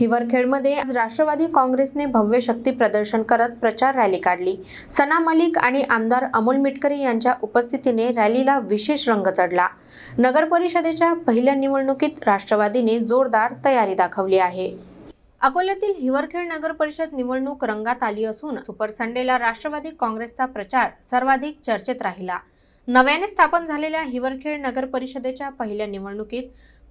हिवरखेडमध्ये आज राष्ट्रवादी काँग्रेसने भव्य शक्ती प्रदर्शन करत प्रचार रॅली काढली. सना मलिक आणि आमदार अमोल मिटकरी यांच्या उपस्थितीने रॅलीला विशेष रंग चढला. नगर परिषदेच्या पहिल्या निवडणुकीत राष्ट्रवादीने जोरदार तयारी दाखवली आहे. अकोल्यातील हिवरखेड नगर परिषद निवडणूक रंगात आली असून सुपर संडेला राष्ट्रवादी काँग्रेसचा प्रचार सर्वाधिक चर्चेत राहिला. नव्याने स्थापन झालेल्या हिवरखेड नगर परिषदेच्या पहिल्या निवडणुकीत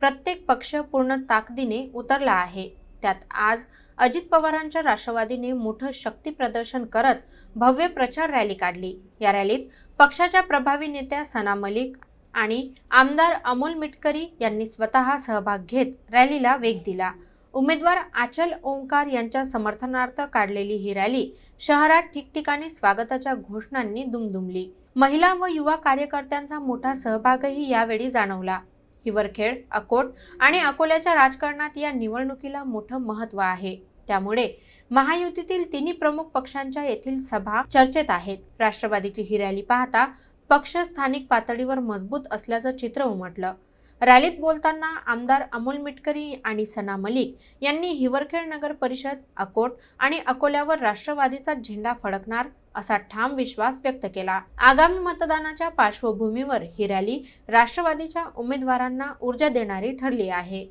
प्रत्येक पक्ष पूर्ण ताकदीने उतरला आहे. त्यात आज अजित पवारांच्या राष्ट्रवादीने मोठं शक्ती प्रदर्शन करत भव्य प्रचार रॅली काढली. या रॅलीत पक्षाच्या प्रभावी नेत्या सना मलिक आणि आमदार अमोल मिटकरी यांनी स्वतः सहभाग घेत रॅलीला वेग दिला. उमेदवार आचल ओंकार यांच्या समर्थनार्थ काढलेली ही रॅली शहरात ठिकठिकाणी स्वागताच्या घोषणांनी दुमदुमली. महिला व युवा कार्यकर्त्यांचा मोठा सहभागही यावेळी जाणवला. हिवरखेड अकोट आणि अकोल्याच्या राजकारणात या निवडणुकीला मोठं महत्त्व आहे. त्यामुळे महायुतीतील तिन्ही प्रमुख पक्षांच्या येथील सभा चर्चेत आहेत. राष्ट्रवादीची ही रॅली पाहता पक्ष स्थानिक पातळीवर मजबूत असल्याचं चित्र उमटलं. रॅलीत बोलताना आमदार अमोल मिटकरी आणि सना मलिक यांनी हिवरखेड नगर परिषद अकोट आणि अकोल्यावर राष्ट्रवादीचा झेंडा फडकणार असा ठाम विश्वास व्यक्त केला. आगामी मतदानाच्या पार्श्वभूमीवर ही रॅली राष्ट्रवादीच्या उमेदवारांना ऊर्जा देणारी ठरली आहे.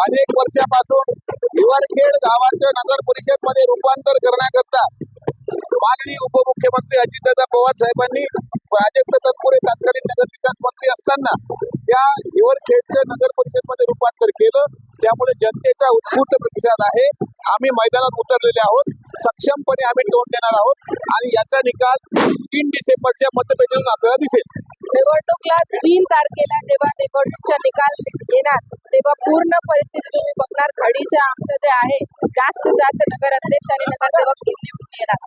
अनेक वर्षापासून हिवरखेड गावाचं नगर परिषदमध्ये रूपांतर करण्याकरता माननीय उपमुख्यमंत्री अजितदादा पवार साहेबांनी प्राजक्त तत्पुरे तत्कालीन नगर विकास मंत्री असताना या हिवरखेडचं नगर परिषदमध्ये रूपांतर केलं. त्यामुळे जनतेचा उत्स्फूर्त प्रतिसाद आहे. आम्ही मैदानात उतरलेले आहोत. सक्षमपणे आम्ही तोंड देणार आहोत आणि याचा निकाल तीन डिसेंबरच्या मतपेटीतून आपल्याला दिसेल. निवडणूकला तीन तारखेला जेव्हा निवडणूकचा निकाल येणार तेव्हा पूर्ण परिस्थिती तुम्ही बघणार. खडीच्या आमचं जे आहे जास्त जास्त नगर अध्यक्ष आणि नगरसेवक निवडून येणार.